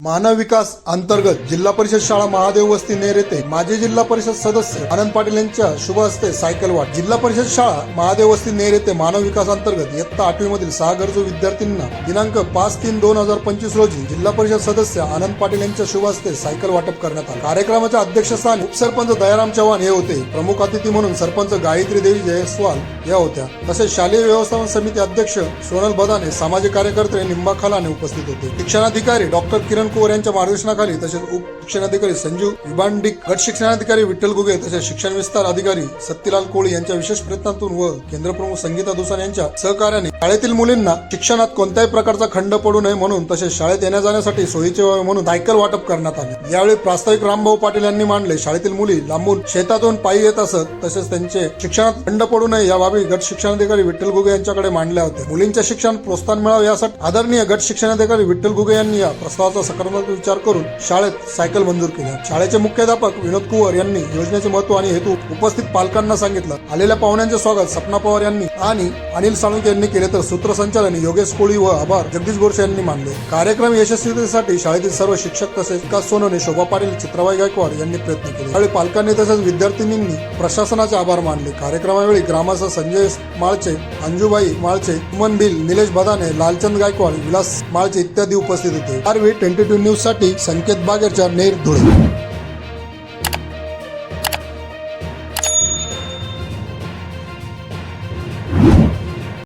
मानव विकास अंतर्गत जिल्हा परिषद शाळा महादेव वस्ती नेर येथे माजी जिल्हा परिषद सदस्य आनंद पाटील यांच्या शुभ हस्ते सायकल वाट. जिल्हा परिषद शाळा महादेव वस्ती नेर येथे मानव विकास अंतर्गत इयत्ता आठवी मधील सहा गरजू विद्यार्थ्यांना दिनांक पाच तीन दोन हजार पंचवीस रोजी जिल्हा परिषद सदस्य आनंद पाटील यांच्या शुभ हस्ते सायकल वाटप करण्यात आले. कार्यक्रमाच्या अध्यक्षस्थानी उपसरपंच दयाराम चव्हाण हे होते. प्रमुख अतिथी म्हणून सरपंच गायत्री देवी जयस्वाल या होत्या. तसेच शालेय व्यवस्थापन समिती अध्यक्ष सोनल बदाने सामाजिक कार्यकर्ते निंबा खालाने उपस्थित होते. शिक्षणाधिकारी डॉक्टर किरण कुवर यांच्या मार्गदर्शनाखाली तसेच उप शिक्षणाधिकारी संजीव विबांडिक गट शिक्षणाधिकारी विठ्ठल गुगे तसेच शिक्षण विस्तार अधिकारी सत्यलाल कोळी यांच्या विशेष प्रयत्नातून व केंद्रप्रमुख संगीता दुसान यांच्या सहकार्याने शाळेतील मुलींना शिक्षणात कोणत्याही प्रकारचा खंड पडू नये म्हणून तसेच शाळेत येण्या जाण्यासाठी सोयीचे व्हावे म्हणून सायकल वाटप करण्यात आले. यावेळी प्रास्ताविक रामभाऊ पाटील यांनी मांडले शाळेतील मुली लांबून शेतातून पायी येत असत तसेच त्यांचे शिक्षणात खंड पडू नये या बाबी गट शिक्षणाधिकारी विठ्ठल गुगे यांच्याकडे मांडल्या होत्या. मुलींच्या शिक्षण प्रोत्साहन मिळावे यासाठी आदरणीय गट शिक्षणाधिकारी विठ्ठल गुगे यांनी या प्रस्तावाचा सकारात्मक विचार करून शाळेत सायकल मंजूर केल्या शाळेचे मुख्याध्यापक विनोद कुवर यांनी योजनेचे महत्त्व आणि हेतू उपस्थित पालकांना सांगितलं. आलेल्या पाहुण्यांचे स्वागत सपना पवार यांनी आणि अनिल साळुंके यांनी केले. तर सूत्रसंचालन योगेश कोळी व आभार जगदीश गोरसे यांनी मानले. कार्यक्रम यशस्वीतेसाठी शाळेतील सर्व शिक्षक तसेच विकास सोनवणे शोभा पाटील चित्राबाई गायकवाड यांनी प्रयत्न केले. यावेळी पालकांनी तसेच विद्यार्थिनींनी प्रशासनाचे आभार मानले. कार्यक्रमावेळी ग्रामस्थ संजय माळचे अंजुबाई माळचे सुमन बिल निलेश बदाने लालचंद गायकवाड विलास माळचे इत्यादी उपस्थित होते. आरवी ट्वेंटी टू न्यूजसाठी संकेत बागेरच्या नेर धुळे.